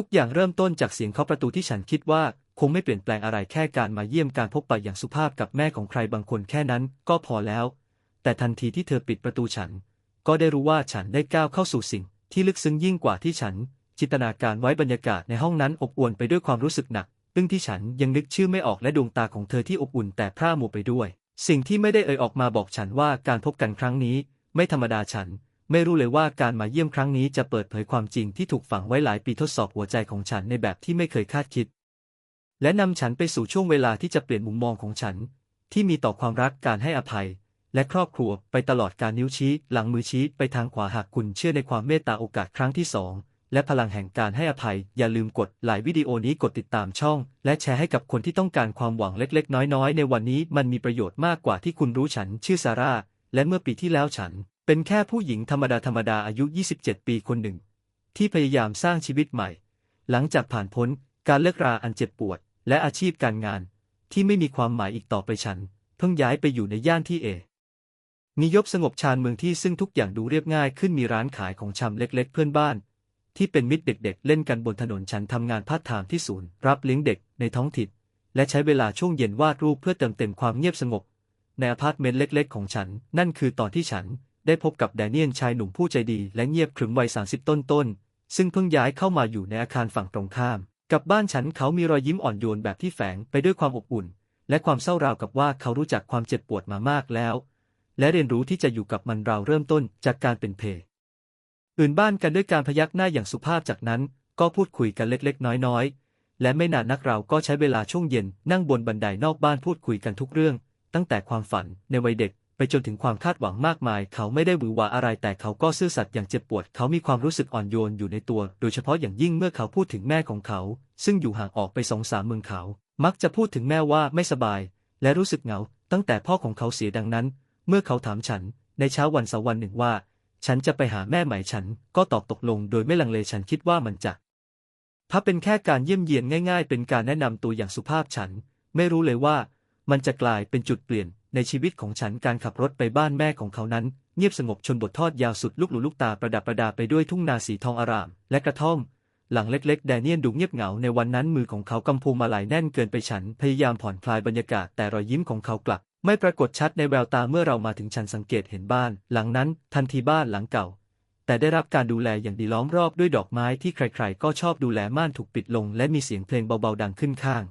ทุกอย่างเริ่มต้นจากเสียงเคาะประตูที่ฉันคิดว่า คงไม่เปลี่ยนแปลงอะไรแค่การมาเยี่ยมการพบปะอย่างสุภาพกับแม่ของใครบางคนแค่นั้นก็พอแล้ว แต่ทันทีที่เธอปิดประตูฉัน ก็ได้รู้ว่าฉันได้ก้าวเข้าสู่สิ่ง ที่ลึกซึ้งยิ่งกว่าที่ฉัน จินตนาการไว้บรรยากาศในห้องนั้นอบอวลไปด้วยความรู้สึกหนักซึ่งที่ฉันยังนึกชื่อไม่ออกและดวงตาของเธอที่อบอุ่นแต่พร่ามัวไปด้วย สิ่งที่ไม่ได้เอ่ยออกมาบอกฉันว่าการพบกันครั้งนี้ ไม่ธรรมดาฉัน ไม่รู้เลยว่าการมาเยี่ยมครั้งนี้จะเปิดเผยความจริงที่ถูกฝังไว้หลายปีทดสอบหัวใจของฉันในแบบที่ไม่เคยคาดคิด และนำฉันไปสู่ช่วงเวลาที่จะเปลี่ยนมุมมองของฉัน ที่มีต่อความรักการให้อภัย และครอบครัวไปตลอดการนิ้วชี้ หลังมือชี้ไปทางขวาหากคุณเชื่อในความเมตตาโอกาสครั้งที่สองและพลังแห่งการให้อภัย อย่าลืมกดไลค์วิดีโอนี้กดติดตามช่อง และแชร์ให้กับคนที่ต้องการความหวังเล็กๆ น้อยๆ ในวันนี้มันมีประโยชน์มากกว่าที่คุณรู้ฉันชื่อซาร่าและเมื่อปีที่แล้วฉัน เป็นแค่ผู้หญิงธรรมดาธรรมดาอายุ 27 ปีคนหนึ่ง ที่พยายามสร้างชีวิตใหม่ หลังจากผ่านพ้นการเลิกราอันเจ็บปวด และอาชีพการงาน ที่ไม่มีความหมายอีกต่อไปฉัน เพิ่งย้ายไปอยู่ในย่านที่เอนิยบสงบชานเมืองที่ซึ่งทุกอย่างดูเรียบง่ายขึ้นมีร้านขายของชำเล็ก ๆ เพื่อนบ้าน ที่เป็นมิตรเด็ก ๆ เล่นกันบนถนนฉันทำงานพาร์ทไทม์ที่ศูนย์รับเลี้ยงเด็กในท้องถิ่นและใช้เวลาช่วงเย็นวาดรูปเพื่อเติมเต็มความเงียบสงบ ในอพาร์ตเมนต์เล็ก ๆ ของฉัน นั่นคือตอนที่ฉัน ได้พบกับแดเนียลชายหนุ่มผู้ใจดีและเงียบขรึมวัย30ต้นๆซึ่งเพิ่งย้ายเข้ามาอยู่ในอาคารฝั่งตรงข้าม กับบ้านฉันเขามีรอยยิ้มอ่อนโยนแบบที่แฝงไปด้วยความอบอุ่น และความเศร้าราวกับว่าเขารู้จักความเจ็บปวดมามากแล้ว และเรียนรู้ที่จะอยู่กับมันเราเริ่มต้นจากการเป็นเพอื่นบ้านกันด้วยการพยักหน้าอย่างสุภาพจากนั้น ก็พูดคุยกันเล็กๆ น้อยๆ และไม่นานนักเราก็ใช้เวลาช่วงเย็นนั่งบนบันไดนอกบ้านพูดคุยกันทุกเรื่อง ตั้งแต่ความฝันในวัยเด็ก ไปจนถึงความคาดหวังมากมาย เขาไม่ได้หวือหวาอะไรแต่เขาก็ซื่อสัตย์อย่างเจ็บปวด เขามีความรู้สึกอ่อนโยนอยู่ในตัว โดยเฉพาะอย่างยิ่งเมื่อเขาพูดถึงแม่ของเขา ซึ่งอยู่ห่างออกไปสองสามเมืองเขา มักจะพูดถึงแม่ว่าไม่สบาย และรู้สึกเหงา ตั้งแต่พ่อของเขาเสียดังนั้น เมื่อเขาถามฉัน ในเช้าวันเสาร์วันหนึ่งว่า ฉันจะไปหาแม่ไหม่ฉัน ก็ตอบตกลง โดยไม่ลังเลฉันคิดว่ามันจะถ้าเป็นแค่การเยี่ยมเยียนง่าย ๆ เป็นการแนะนำตัวอย่างสุภาพฉัน ไม่รู้เลยว่ามันจะกลายเป็นจุดเปลี่ยน ในชีวิตของฉันการขับรถไปบ้านแม่ของเขานั้น เงียบสงบชนบททอดยาวสุดลูกหลูลูกตาประดับประดาไปด้วยทุ่งนาสีทองอาราม และกระท่อม หลังเล็ก ๆ แดเนียนดูเงียบเหงาในวันนั้นมือของเขากำพูมาลายแน่นเกินไปฉันพยายามผ่อนคลายบรรยากาศแต่รอยยิ้มของเขากลับ ไม่ปรากฏชัดในแววตาเมื่อเรามาถึงฉันสังเกตเห็นบ้าน หลังนั้น ทันทีบ้านหลังเก่า แต่ได้รับการดูแลอย่างดีล้อมรอบด้วยดอกไม้ที่ใครๆ ก็ชอบดูแลม่านถูกปิดลง และมีเสียงเพลงเบาๆดังขึ้นข้าง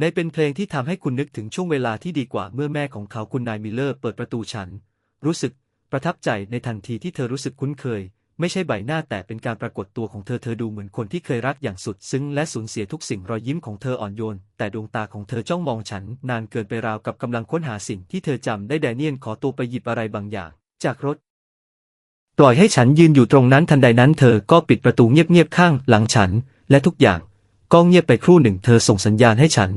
ในเป็นเพลงที่ทำให้คุณนึกถึงช่วงเวลาที่ดีกว่าเมื่อแม่ของเขาคุณนายมิลเลอร์เปิดประตูฉัน รู้สึกประทับใจในทันทีที่เธอรู้สึกคุ้นเคย ไม่ใช่ใบหน้าแต่เป็นการปรากฏตัวของเธอเธอดูเหมือนคนที่เคยรักอย่างสุด ซึ้งและสูญเสียทุกสิ่งรอยยิ้มของเธออ่อนโยน แต่ดวงตาของเธอจ้องมองฉัน นานเกินไปราวกับกำลังค้นหาสิ่งที่เธอจำได้แดเนียนขอตัวไปหยิบอะไรบางอย่าง จากรถปล่อยให้ฉันยืนอยู่ตรงนั้นทันใดนั้นเธอก็ปิดประตูเงียบๆข้างหลังฉัน และทุกอย่าง ก็เงียบไปครู่หนึ่งเธอส่งสัญญาณให้ฉัน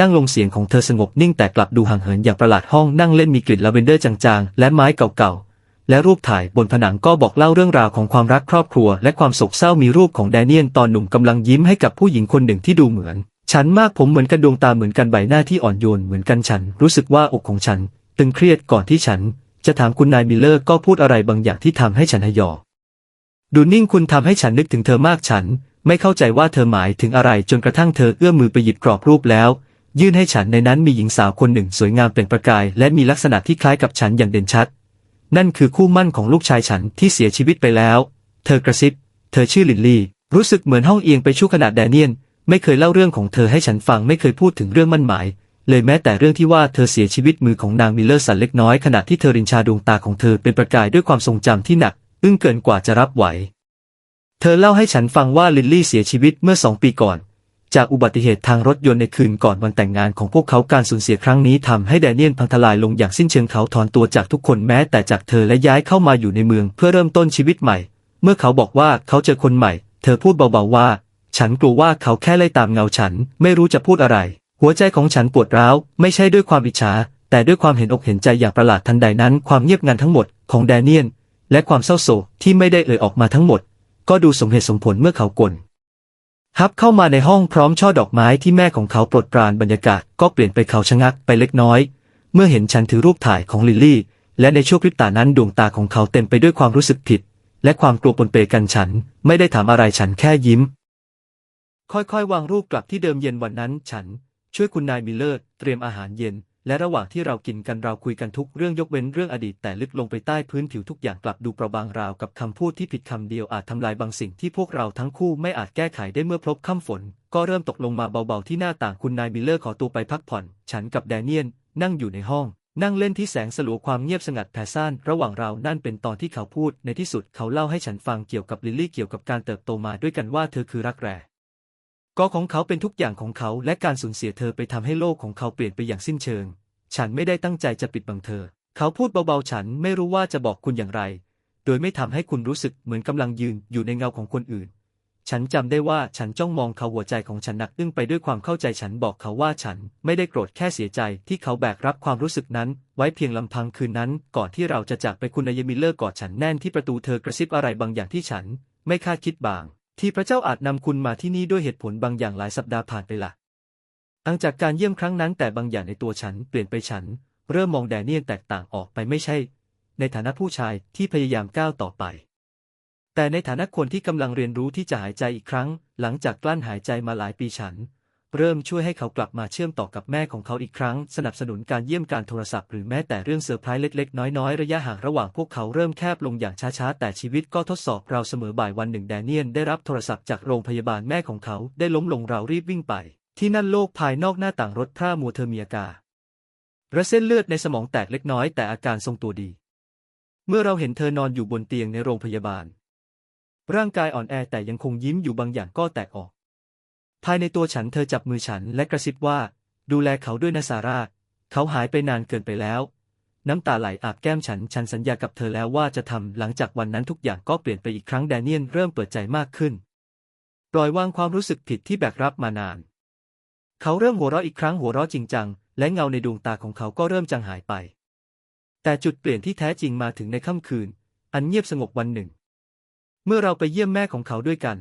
นั่งลงเสียงของเธอสงบนิ่งแต่กลับดูห่างเหินอย่างประหลาดห้องนั่งเล่นมีกลิ่นลาเวนเดอร์จางๆ และไม้เก่าๆ และรูปถ่ายบนผนังก็บอกเล่าเรื่องราวของความรักครอบครัว และความโศกเศร้ามีรูปของแดเนียลตอนหนุ่มกำลังยิ้มให้กับผู้หญิงคนหนึ่งที่ดูเหมือน ฉันมากผมเหมือนกันดวงตาเหมือนกันใบหน้าที่อ่อนโยนเหมือนกันฉัน รู้สึกว่าอกของฉัน ตึงเครียดก่อนที่ฉัน จะถามคุณนายมิลเลอร์ก็พูดอะไรบางอย่างที่ทำให้ฉันหยอดูนิ่งคุณทำให้ฉันนึกถึงเธอมากฉัน ไม่เข้าใจว่าเธอหมายถึงอะไรจนกระทั่งเธอเอื้อมมือไปหยิบกรอบรูปแล้ว ยื่นให้ฉันในนั้นมีหญิงสาวคนหนึ่งสวยงามเปล่งประกาย และมีลักษณะที่คล้ายกับฉันอย่างเด่นชัด นั่นคือคู่มั่นของลูกชายฉันที่เสียชีวิตไปแล้ว เธอกระซิบ เธอชื่อลินลี่ รู้สึกเหมือนห้องเอียงไปชั่วขณะแดเนียน ไม่เคยเล่าเรื่องของเธอให้ฉันฟังไม่เคยพูดถึงเรื่องมั่นหมาย เลยแม้แต่เรื่องที่ว่าเธอเสียชีวิตมือของนางมิลเลอร์สั่นเล็กน้อยขณะที่เธอรินชาดวงตาของเธอเป็นประกายด้วยความทรงจำที่หนัก อึ้งเกินกว่าจะรับไหว เธอเล่าให้ฉันฟังว่าลินลี่เสียชีวิตเมื่อสองปีก่อน จากอุบัติเหตุทางรถยนต์ในคืนก่อนวันแต่งงานของพวกเขาการสูญเสียครั้งนี้ทำให้แดเนียลพังทลายลงอย่างสิ้นเชิงเขาถอนตัวจากทุกคนแม้แต่จากเธอและย้ายเข้ามาอยู่ในเมืองเพื่อเริ่มต้นชีวิตใหม่ เมื่อเขาบอกว่าเขาเจอคนใหม่ เธอพูดเบาๆว่า ฉันกลัวว่าเขาแค่ไล่ตามเงาฉัน ไม่รู้จะพูดอะไร หัวใจของฉันปวดร้าวไม่ใช่ด้วยความอิจฉาแต่ด้วยความเห็นอกเห็นใจอย่างประหลาดทันใดนั้น ความเงียบงันทั้งหมดของแดเนียลและความเศร้าโศกที่ไม่ได้เอ่ยออกมาทั้งหมด ก็ดูสมเหตุสมผลเมื่อเขากลฮับเข้ามาในห้องพร้อมช่อดอกไม้ที่แม่ของเขาปรดปรานบรรยากาศก็เปลี่ยนไปเขาชะงักไปเล็กน้อย เมื่อเห็นฉันถือรูปถ่ายของลิลลี่ และในช่วงพริบตานั้นดวงตาของเขาเต็มไปด้วยความรู้สึกผิด และความกลัวปนเปกันฉัน ไม่ได้ถามอะไรฉันแค่ยิ้ม ค่อยๆ วางรูปกลับที่เดิมเย็นวันนั้น ฉัน ช่วยคุณนายมิลเลอร์เตรียมอาหารเย็น และระหว่างที่เรากินกันเราคุยกันทุกเรื่องยกเว้นเรื่องอดีตแต่ลึกลงไปใต้พื้นผิวทุกอย่างกลับดูเปราะบางราวกับคำพูดที่ผิดคำเดียวอาจทำลายบางสิ่งที่พวกเราทั้งคู่ไม่อาจแก้ไขได้เมื่อพบค่ำฝน ก็เริ่มตกลงมาเบาๆที่หน้าต่างคุณนายมิลเลอร์ขอตัวไปพักผ่อน ฉันกับแดเนียน นั่งอยู่ในห้อง นั่งเล่นที่แสงสลัวความเงียบสงัดแผ่ซ่านระหว่างเรานั่นเป็นตอนที่เขาพูด ในที่สุดเขาเล่าให้ฉันฟังเกี่ยวกับลิลลี่เกี่ยวกับการเติบโตมาด้วยกันว่าเธอคือรักแร้ ก็ของเขาเป็นทุกอย่างของเขาและการสูญเสียเธอไปทำให้โลกของเขาเปลี่ยนไปอย่างสิ้นเชิง ฉันไม่ได้ตั้งใจจะปิดบังเธอ เขาพูดเบาๆ ฉันไม่รู้ว่าจะบอกคุณอย่างไร โดยไม่ทำให้คุณรู้สึกเหมือนกำลังยืนอยู่ในเงาของคนอื่น ฉันจำได้ว่าฉันจ้องมองเขาหัวใจของฉันหนักอึ้งไปด้วยความเข้าใจฉันบอกเขาว่าฉันไม่ได้โกรธแค่เสียใจที่เขาแบกรับความรู้สึกนั้น ไว้เพียงลำพังคืนนั้น ก่อนที่เราจะจากไปคุณนายมิลเลอร์กอดฉันแน่นที่ประตูเธอกระซิบอะไรบางอย่างที่ฉัน ไม่คาดคิดบาง ที่พระเจ้าอาจนำคุณมาที่นี่ด้วยเหตุผลบางอย่างหลายสัปดาห์ผ่านไปละหลังจากการเยี่ยมครั้งนั้นแต่บางอย่างในตัวฉันเปลี่ยนไปฉัน เริ่มมองแดเนียนแตกต่างออกไปไม่ใช่ ในฐานะผู้ชายที่พยายามก้าวต่อไป แต่ในฐานะคนที่กำลังเรียนรู้ที่จะหายใจอีกครั้ง หลังจากกลั้นหายใจมาหลายปีฉัน เริ่มช่วยให้เขากลับมาเชื่อมต่อกับแม่ของเขาอีกครั้ง สนับสนุนการเยี่ยมการโทรศัพท์หรือแม้แต่เรื่องเซอร์ไพรส์เล็กๆ น้อยๆ ระยะห่างระหว่างพวกเขาเริ่มแคบลงอย่างช้าๆ แต่ชีวิตก็ทดสอบเราเสมอบ่ายวันหนึ่งแดเนียนได้รับโทรศัพท์จากโรงพยาบาลแม่ของเขาได้ล้มลงเรารีบวิ่งไป ที่นั่นโลกภายนอกหน้าต่างรถพร่ามัวเธอมีอาการระเส้นเลือดในสมองแตกเล็กน้อยแต่อาการทรงตัวดี เมื่อเราเห็นเธอนอนอยู่บนเตียงในโรงพยาบาล ร่างกายอ่อนแอแต่ยังคงยิ้มอยู่บางอย่างก็แตกออก ภายในตัวฉันเธอจับมือฉันและกระซิบว่า ดูแลเขาด้วยนะซาร่า เขาหายไปนานเกินไปแล้ว น้ำตาไหลอาบแก้มฉัน ฉันสัญญากับเธอแล้วว่าจะทำหลังจากวันนั้นทุกอย่างก็เปลี่ยนไปอีกครั้งแดเนียนเริ่มเปิดใจมากขึ้น ปล่อยวางความรู้สึกผิดที่แบกรับมานาน เขาเริ่มหัวเราะอีกครั้งหัวเราะจริงจังและเงาในดวงตาของเขาก็เริ่มจางหายไป แต่จุดเปลี่ยนที่แท้จริงมาถึงในค่ำคืน อันเงียบสงบวันหนึ่ง เมื่อเราไปเยี่ยมแม่ของเขาด้วยกัน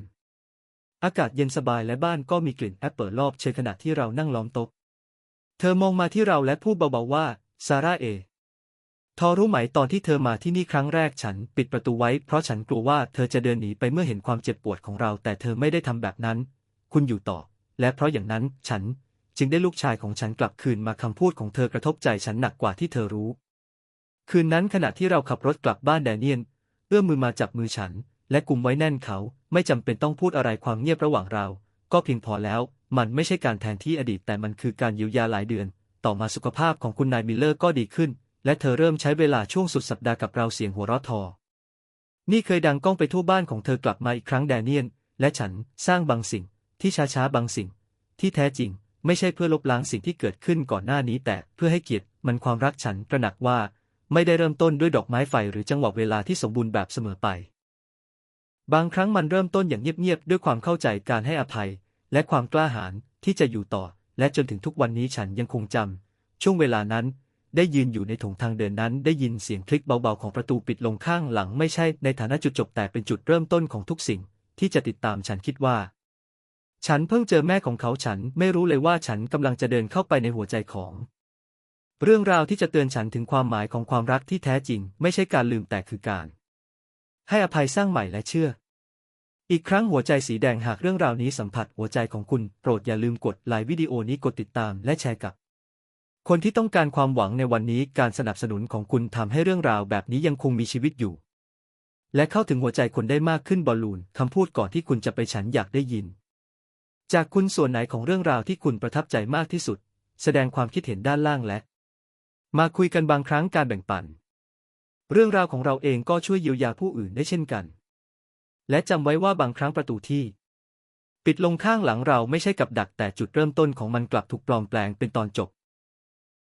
อากาศเย็นสบายและบ้านก็มีกลิ่นแอปเปิลรอบเชยขณะที่เรานั่งล้อมโต๊ะ เธอมองมาที่เราและพูดเบาๆว่า ซาร่าเอ ทอรู้ไหมตอนที่เธอมาที่นี่ครั้งแรกฉันปิดประตูไว้เพราะฉันกลัวว่าเธอจะเดินหนีไปเมื่อเห็นความเจ็บปวดของเรา แต่เธอไม่ได้ทำแบบนั้น คุณอยู่ต่อ และเพราะอย่างนั้นฉันจึงได้ลูกชายของฉันกลับคืนมาคำพูดของเธอกระทบใจฉันหนักกว่าที่เธอรู้ คืนนั้นขณะที่เราขับรถกลับบ้านแดเนียนเอื้อมมือมาจับมือฉัน และกุมไว้แน่นเขาไม่จำเป็นต้องพูดอะไรความเงียบระหว่างเรา ก็เพียงพอแล้ว มันไม่ใช่การแทนที่อดีตแต่มันคือการเยียวยาหลายเดือน ต่อมาสุขภาพของคุณนายมิลเลอร์ก็ดีขึ้น และเธอเริ่มใช้เวลาช่วงสุดสัปดาห์กับเราเสียงหัวเราะทอ นี่เคยดังก้องไปทั่วบ้านของเธอกลับมาอีกครั้งแดเนียน และฉันสร้างบางสิ่ง ที่ช้าๆบางสิ่ง ที่แท้จริง ไม่ใช่เพื่อลบล้างสิ่งที่เกิดขึ้นก่อนหน้านี้ แต่เพื่อให้เกียรติมันความรักฉันตระหนักว่า ไม่ได้เริ่มต้นด้วยดอกไม้ไฟหรือจังหวะเวลาที่สมบูรณ์แบบเสมอไป บางครั้งมันเริ่มต้นอย่างเงียบๆด้วยความเข้าใจการให้อภัย และความกล้าหาญที่จะอยู่ต่อ และจนถึงทุกวันนี้ฉันยังคงจำช่วงเวลานั้น ได้ยืนอยู่ในถงทางเดินนั้น ได้ยินเสียงคลิกเบาๆของประตูปิดลงข้างหลังไม่ใช่ในฐานะจุดจบแต่เป็นจุดเริ่มต้นของทุกสิ่ง ที่จะติดตามฉันคิดว่า ฉันเพิ่งเจอแม่ของเขาฉันไม่รู้เลยว่าฉันกำลังจะเดินเข้าไปในหัวใจของเรื่องราวที่จะเตือนฉันถึงความหมายของความรักที่แท้จริง ไม่ใช่การลืมแต่คือการ ให้อภัยสร้างใหม่และเชื่อ อีกครั้งหัวใจสีแดงหากเรื่องราวนี้สัมผัสหัวใจของคุณ โปรดอย่าลืมกดไลค์วิดีโอนี้กดติดตามและแชร์กับ คนที่ต้องการความหวังในวันนี้การสนับสนุนของคุณทำให้เรื่องราวแบบนี้ยังคงมีชีวิตอยู่ และเข้าถึงหัวใจคนได้มากขึ้นบอลลูนคำพูดก่อนที่คุณจะไปฉันอยากได้ยิน จากคุณส่วนไหนของเรื่องราวที่คุณประทับใจมากที่สุด แสดงความคิดเห็นด้านล่างและ มาคุยกันบางครั้งการแบ่งปัน เรื่องราวของเราเองก็ช่วยเยียวยาผู้อื่นได้เช่นกัน และจำไว้ว่าบางครั้งประตูที่ ปิดลงข้างหลังเราไม่ใช่กับดักแต่จุดเริ่มต้นของมันกลับถูกปลอมแปลงเป็นตอนจบ